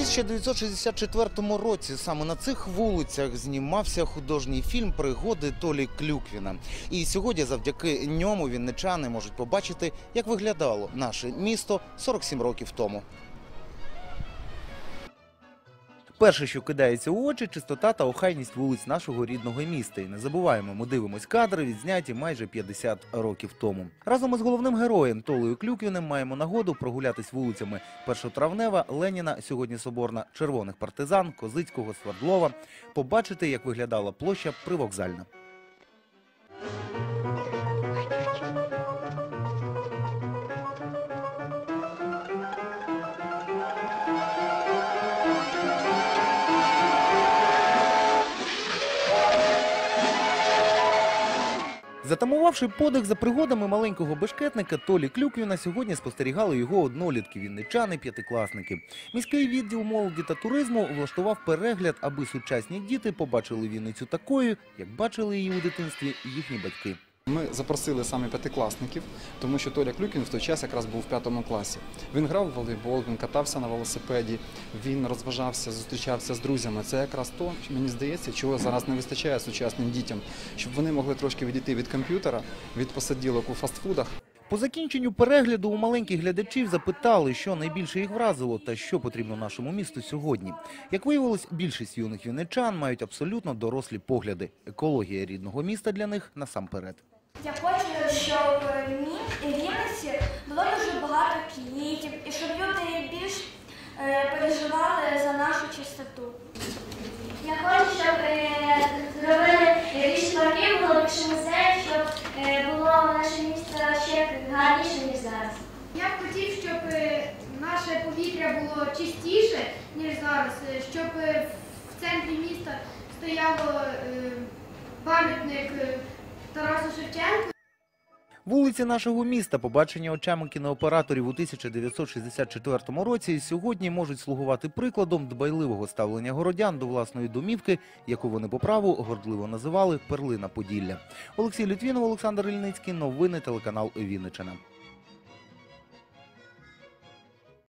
1964 році саме на цих вулицях знімався художній фільм Пригоди Толі Клюквіна. І сьогодні, завдяки ньому, вінничани можуть побачити, як виглядало наше місто 47 років тому. Перше, що кидається у очі, чистота та охайність вулиць нашого рідного міста. І не забуваємо, ми дивимось кадри, відзняті майже 50 років тому. Разом із головним героєм Толею Клюквіним маємо нагоду прогулятись вулицями Першотравнева, Леніна, сьогодні Соборна, Червоних партизан, Козицького, Свердлова, побачити, як виглядала площа Привокзальна. Затамувавши подих за пригодами маленького бешкетника Толі Клюквіна, сьогодні спостерігали його однолітки, вінничани, п'ятикласники. Міський відділ молоді та туризму влаштував перегляд, аби сучасні діти побачили Вінницю такою, як бачили її у дитинстві їхні батьки. Ми запросили саме п'ятикласників, тому що Толя Клюкін в той час якраз був в п'ятому класі. Він грав в волейбол, він катався на велосипеді, він розважався, зустрічався з друзями. Це якраз то, мені здається, чого зараз не вистачає сучасним дітям, щоб вони могли трошки відійти від комп'ютера, від посаділок у фастфудах. По закінченню перегляду у маленьких глядачів запитали, що найбільше їх вразило та що потрібно нашому місту сьогодні. Як виявилось, більшість юних вінничан мають абсолютно дорослі погляди. Екологія рідного міста для них насамперед. Я хочу, щоб в Вінниці було дуже багато квітів і щоб люди більш е, переживали за нашу чистоту. Я хочу, щоб е, зробили більше парків, було більше музеїв, щоб е, було наше місто ще гарніше, ніж зараз. Я б хотів, щоб наше повітря було чистіше, ніж зараз, щоб в центрі міста стояло пам'ятник Тарасу Шевченку. Вулиці нашого міста, побачення очами кінооператорів у 1964 році, сьогодні можуть слугувати прикладом дбайливого ставлення городян до власної домівки, яку вони по праву гордливо називали Перлина Поділля. Олексій Літвінов, Олександр Ільницький. Новини телеканал Вінниччина.